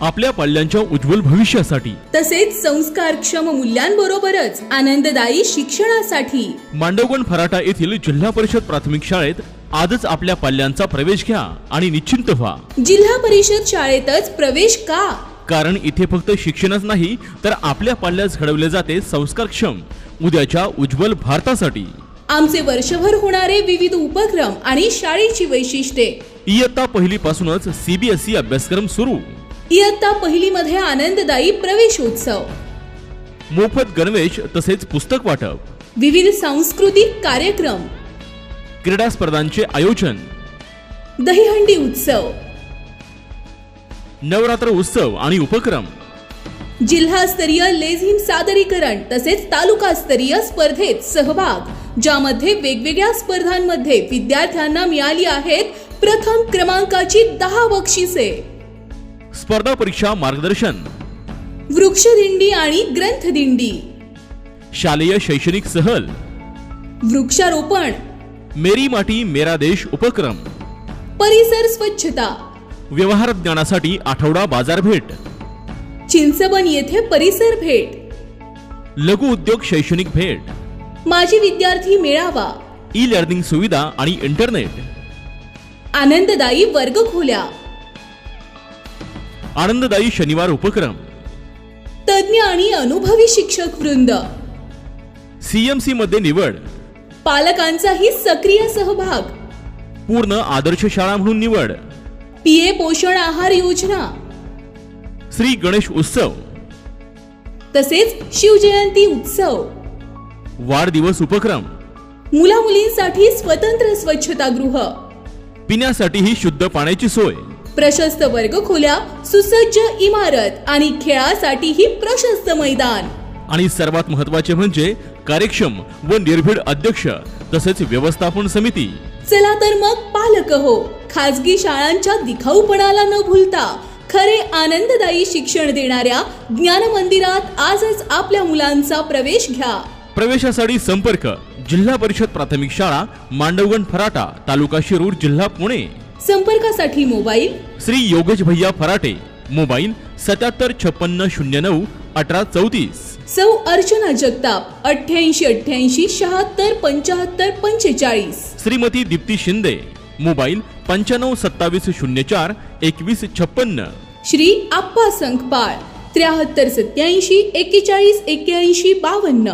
आपल्या पाल्यांच्या उज्ज्वल भविष्यासाठी. तसेच संस्कारक्षम मूल्यांबरोबरच आनंददायी शिक्षणासाठी. मांडवगण फराटा येथील जिल्हा परिषद प्राथमिक शाळेत आजच आपल्या पाल्यांचा प्रवेश घ्या आणि निश्चिंत व्हा. जिल्हा परिषद शाळेतच प्रवेश का? कारण इथे फक्त शिक्षणच नाही तर आपल्या पाल्यास घडवले जाते संस्कारक्षम उद्याच्या उज्ज्वल भारतासाठी. आमचे वर्षभर होणारे विविध उपक्रम आणि शाळेची वैशिष्ट्ये. इयत्ता पहिलीपासूनच सीबीएसई अभ्यासक्रम सुरू. इयत्ता पहिलीमध्ये आनंददायी प्रवेशोत्सव मोफत गणवेश तसेच पुस्तक वाटप. विविध सांस्कृतिक कार्यक्रम. क्रीडा स्पर्धांचे आयोजन. दहीहंडी उत्सव. नवरात्र उत्सव आणि उपक्रम. जिल्हास्तरीय लेझिम सादरीकरण तसेच तालुकास्तरीय स्पर्धेत सहभाग ज्यामध्ये वेगवेगळ्या स्पर्धांमध्ये विद्यार्थ्यांना मिळाली आहेत प्रथम क्रमांकाची दहा बक्षिसे. स्पर्धा परीक्षा मार्गदर्शन. वृक्षदिंडी आणि ग्रंथदिंडी. शालेय शैक्षणिक सहल. वृक्षारोपण. मेरी माटी मेरा देश उपक्रम. परिसर स्वच्छता. व्यवहार ज्ञानासाठी आठवडा बाजारभेट चिंचबन येथे परिसर भेट. लघु उद्योग शैक्षणिक भेट. माजी विद्यार्थी मेळावा. ई लर्निंग सुविधा आणि इंटरनेट. आनंददायी वर्गखोल्या आनंददायी शनिवार उपक्रम. तज्ज्ञ आणि अनुभवी शिक्षक वृंद. सीएमसी मध्ये निवड. पालकांचाही सक्रिय सहभाग. पूर्ण आदर्श शाळा म्हणून निवड. पीए पोषण आहार योजना. श्री गणेश उत्सव. तसेच शिवजयंती उत्सव. वाढदिवस उपक्रम. मुला मुलींसाठी स्वतंत्र स्वच्छतागृह. पिण्यासाठीही शुद्ध पाण्याची सोय. प्रशस्त वर्गखोल्या सुसज्ज इमारत आणि खेळासाठीही प्रशस्त मैदान. आणि सर्वात महत्त्वाचे म्हणजे कार्यक्षम व निर्भीड अध्यक्ष तसेच व्यवस्थापन समिती. चला तर मग पालक हो. खाजगी शाळांच्या दिखाऊपणाला न भूलता खरे आनंददायी शिक्षण देणाऱ्या ज्ञान मंदिरात आजच आपल्या मुलांचा प्रवेश घ्या. प्रवेशासाठी संपर्क जिल्हा परिषद प्राथमिक शाळा मांडवगण फराटा तालुका शिरूर जिल्हा पुणे. संपर्कासाठी मोबाईल श्री योगेश भैया फराटे मोबाईल सत्याहत्तर छप्पन्न शून्य नऊ अठरा चौतीस. सौ अर्चना जगताप अठ्ठ्याऐंशी अठ्ठ्याऐंशी शहात्तर पंचाहत्तर पंचेचाळीस. श्रीमती दीप्ती शिंदे मोबाईल पंच्याण्णव सत्तावीस शून्य चार एकवीस छप्पन्न. श्री आप्पा संखपाळ त्र्याहत्तर सत्याऐंशी एक्केचाळीस एक्क्याऐंशी बावन्न.